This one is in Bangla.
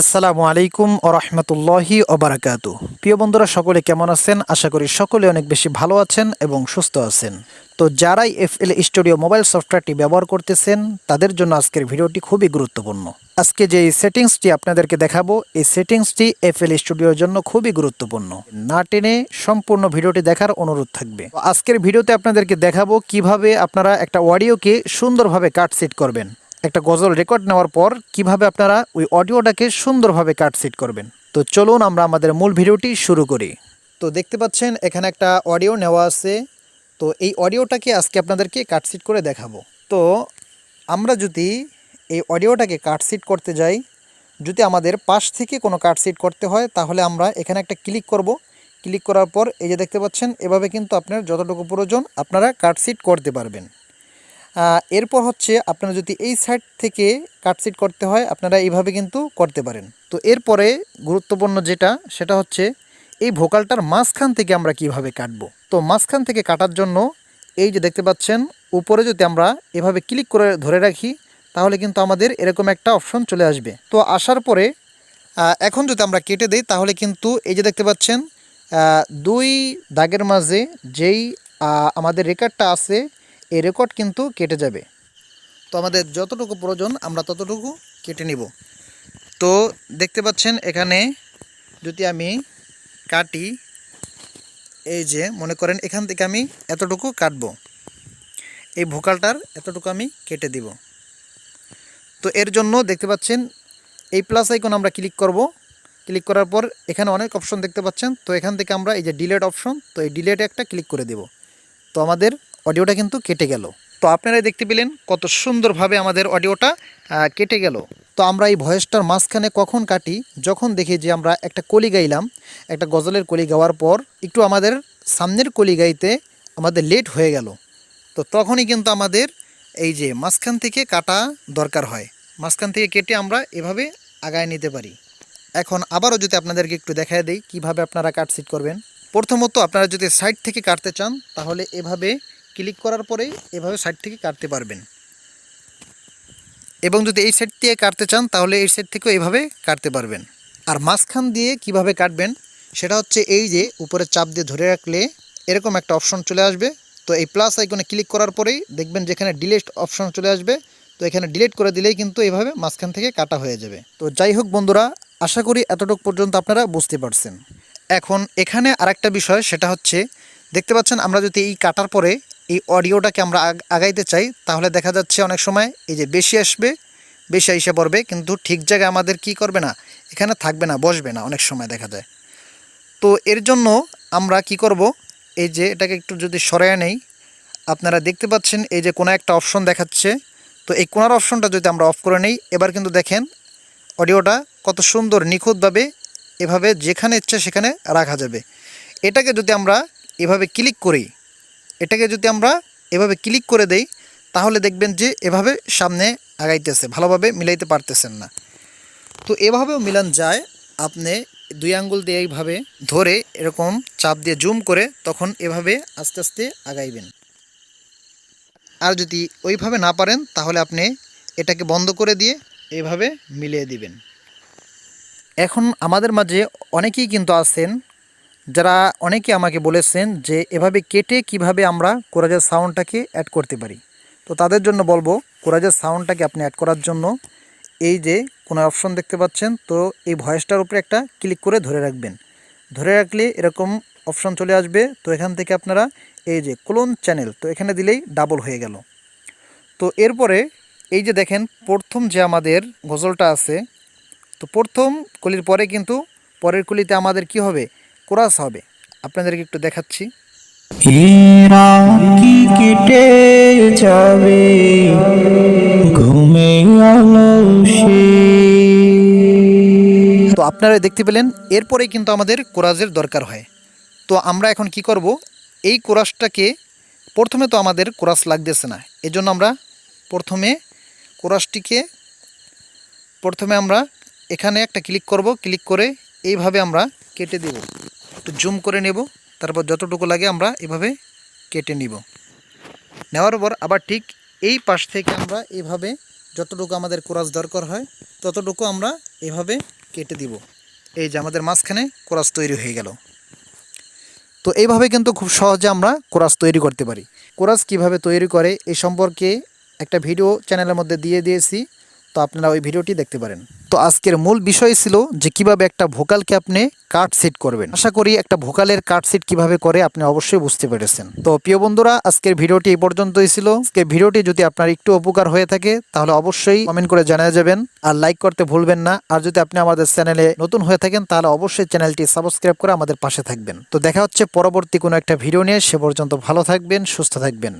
আসসালামু আলাইকুম ও রহমতুল্লাহি ওবরাকাত প্রিয় বন্ধুরা, সকলে কেমন আছেন? আশা করি সকলে অনেক বেশি ভালো আছেন এবং সুস্থ আছেন। তো যারাই এফ এল স্টুডিও মোবাইল সফটওয়্যারটি ব্যবহার করতেছেন, তাদের জন্য আজকের ভিডিওটি খুবই গুরুত্বপূর্ণ। আজকে যে সেটিংসটি আপনাদেরকে দেখাবো, এই সেটিংসটি এফ এল স্টুডিওর জন্য খুবই গুরুত্বপূর্ণ। না টেনে সম্পূর্ণ ভিডিওটি দেখার অনুরোধ থাকবে। আজকের ভিডিওতে আপনাদেরকে দেখাবো কীভাবে আপনারা একটা অডিওকে সুন্দরভাবে কাট সেট করবেন। একটা গজল রেকর্ড নেওয়ার পর কীভাবে আপনারা ওই অডিওটাকে সুন্দরভাবে কাট সেট করবেন? তো চলুন আমরা আমাদের মূল ভিডিওটি শুরু করি। তো দেখতে পাচ্ছেন, এখানে একটা অডিও নেওয়া আছে। তো এই অডিওটাকে আজকে আপনাদেরকে কাটসিট করে দেখাবো। তো আমরা যদি এই অডিওটাকে কাটসিট করতে যাই, যদি আমাদের পাশ থেকে কোনো কাটসিট করতে হয়, তাহলে আমরা এখানে একটা ক্লিক করব। ক্লিক করার পর এই যে দেখতে পাচ্ছেন, এভাবে কিন্তু আপনার যতটুকু প্রয়োজন আপনারা কাটসিট করতে পারবেন। এরপর হচ্ছে আপনারা যদি এই সাইড থেকে কাটসিট করতে হয়, আপনারা এইভাবে কিন্তু করতে পারেন। তো এরপরে গুরুত্বপূর্ণ যেটা, সেটা হচ্ছে এই ভোকালটার মাঝখান থেকে আমরা কীভাবে কাটবো? তো মাঝখান থেকে কাটার জন্য এই যে দেখতে পাচ্ছেন, উপরে যদি আমরা এভাবে ক্লিক করে ধরে রাখি, তাহলে কিন্তু আমাদের এরকম একটা অপশন চলে আসবে। তো আসার পরে এখন যদি আমরা কেটে দিই, তাহলে কিন্তু এই যে দেখতে পাচ্ছেন দুই দাগের মাঝে যেই আমাদের রেকর্ডটা আছে এই রেকর্ড কিন্তু কেটে যাবে। তো আমাদের যতটুকু প্রয়োজন, আমরা ততটুকু কেটে নিব। তো দেখতে পাচ্ছেন, এখানে যদি আমি কাটি, এই যে মনে করেন এখান থেকে আমি এতটুকু কাটব। এই ভোকালটার এতটুকু আমি কেটে দিব। তো এর জন্য দেখতে পাচ্ছেন, এই প্লাস আইকন আমরা ক্লিক করব। ক্লিক করার পর এখানে অনেক অপশন দেখতে পাচ্ছেন। তো এখান থেকে আমরা এই যে ডিলেট অপশন তো এই ডিলেটে একটা ক্লিক করে দেব। তো আমাদের অডিওটা কিন্তু কেটে গেল। তো আপনারাই দেখতে পেলেন কত সুন্দরভাবে আমাদের অডিওটা কেটে গেল। তো আমরা এই ভয়েসটার মাঝখানে কখন কাটি? যখন দেখি যে আমরা একটা কলি গাইলাম, একটা গজলের কলি গাওয়ার পর একটু আমাদের সামনের কলি গাইতে আমাদের লেট হয়ে গেল। তো তখনই কিন্তু আমাদের এই যে মাঝখান থেকে কাটা দরকার হয়। মাঝখান থেকে কেটে আমরা এভাবে আগায় নিতে পারি। এখন আবারও যদি আপনাদেরকে একটু দেখায় দেই কীভাবে আপনারা কাটসিট করবেন। প্রথমত আপনারা যদি সাইড থেকে কাটতে চান, তাহলে এভাবে ক্লিক করার পরেই এভাবে সাইড থেকে কাটতে পারবেন। এবং যদি এই সাইড দিয়ে কাটতে চান, তাহলে এই সাইড থেকেও এইভাবে কাটতে পারবেন। আর মাঝখান দিয়ে কীভাবে কাটবেন, সেটা হচ্ছে এই যে উপরে চাপ দিয়ে ধরে রাখলে এরকম একটা অপশন চলে আসবে। তো এই প্লাস আইকনে ক্লিক করার পরেই দেখবেন যেখানে ডিলেট অপশন চলে আসবে। তো এখানে ডিলিট করে দিলেই কিন্তু এইভাবে মাঝখান থেকে কাটা হয়ে যাবে। তো যাই হোক বন্ধুরা, আশা করি এতটুকু পর্যন্ত আপনারা বুঝতে পারছেন। এখন এখানে আরেকটা বিষয়, সেটা হচ্ছে, দেখতে পাচ্ছেন আমরা যদি এই কাটার পরে এই অডিওটাকে আমরা আগ- আগাইতে চাই, তাহলে দেখা যাচ্ছে অনেক সময় এই যে বেশি আসবে, বেশি এসে পড়বে, কিন্তু ঠিক জায়গায় আমাদের কি করবে না, এখানে থাকবে না, বসবে না অনেক সময় দেখা যায়। তো এর জন্য আমরা কি করব, এই যে এটাকে একটু যদি সরায় নেই, আপনারা দেখতে পাচ্ছেন এই যে কোনো একটা অপশন দেখাচ্ছে। তো এই কোনার অপশনটা যদি আমরা অফ করে নেই, এবার কিন্তু দেখেন অডিওটা কত সুন্দর, নিখুঁতভাবে এভাবে যেখানে ইচ্ছে সেখানে রাখা যাবে। এটাকে যদি আমরা এভাবে ক্লিক করি এটাকে যদি আমরা এভাবে ক্লিক করে দেই, তাহলে দেখবেন যে এভাবে সামনে আগাইতেছে, ভালোভাবে মিলাইতে পারতেছেন না। তো এভাবেও মিলান যায়, আপনি দুই আঙ্গুল দিয়ে এইভাবে ধরে এরকম চাপ দিয়ে জুম করে তখন এভাবে আস্তে আস্তে আগাইবেন। আর যদি ওইভাবে না পারেন, তাহলে আপনি এটাকে বন্ধ করে দিয়ে এভাবে মিলিয়ে দিবেন। এখন আমাদের মাঝে অনেকেই কিন্তু আছেন যারা অনেকে আমাকে বলেছেন যে এভাবে কেটে কীভাবে আমরা কোরাজের সাউন্ডটাকে অ্যাড করতে পারি। তো তাদের জন্য বলব, কোরাজের সাউন্ডটাকে আপনি অ্যাড করার জন্য এই যে কোনো অপশন দেখতে পাচ্ছেন, তো এই ভয়েসটার উপরে একটা ক্লিক করে ধরে রাখবেন। ধরে রাখলে এরকম অপশন চলে আসবে। তো এখান থেকে আপনারা এই যে ক্লোন চ্যানেল তো এখানে দিলেই ডাবল হয়ে গেল। তো এরপরে এই যে দেখেন, প্রথম যে আমাদের গজলটা আছে, তো প্রথম কলির পরে কিন্তু পরের কলিতে আমাদের কি হবে? কোরাস হবে। আপনাদেরকে একটু দেখাচ্ছি। কি কেটে যাবে? ঘুমে তো আপনারা দেখতে পেলেন এরপরেই কিন্তু আমাদের কোরাজের দরকার হয়। তো আমরা এখন কি করব? এই কোরাসটাকে প্রথমে তো আমাদের কোরাস লাগতেছে না। এজন্য আমরা প্রথমে কোরাসটিকে প্রথমে আমরা এখানে একটা ক্লিক করব। ক্লিক করে এইভাবে আমরা কেটে দেব। একটু জুম করে নেব। তারপর যতটুকু লাগে আমরা এভাবে কেটে নিব। নেওয়ার পর আবার ঠিক এই পাশ থেকে আমরা এভাবে যতটুকু আমাদের কোরাস দরকার হয়, ততটুকু আমরা এভাবে কেটে দিব। এই যে আমাদের মাঝখানে কোরাস তৈরি হয়ে গেল। তো এইভাবে কিন্তু খুব সহজে আমরা কোরাস তৈরি করতে পারি। কোরাস কীভাবে তৈরি করে এ সম্পর্কে একটা ভিডিও চ্যানেলের মধ্যে দিয়ে দিয়েছি। তো আপনারা ওই ভিডিওটি দেখতে পারেন। তো আজকের মূল বিষয় ছিল যে কীভাবে একটা ভোকালকে আপনি কাট সেট করবেন। আশা করি একটা ভোকালের কাট সেট কীভাবে করে আপনি অবশ্যই বুঝতে পেরেছেন। তো প্রিয় বন্ধুরা, আজকের ভিডিওটি এই পর্যন্তই ছিল। আজকের ভিডিওটি যদি আপনার একটু উপকার হয়ে থাকে, তাহলে অবশ্যই কমেন্ট করে জানিয়ে যাবেন। আর লাইক করতে ভুলবেন না। আর যদি আপনি আমাদের চ্যানেলে নতুন হয়ে থাকেন, তাহলে অবশ্যই চ্যানেলটি সাবস্ক্রাইব করে আমাদের পাশে থাকবেন। তো দেখা হচ্ছে পরবর্তী কোনো একটা ভিডিও নিয়ে। সে পর্যন্ত ভালো থাকবেন, সুস্থ থাকবেন।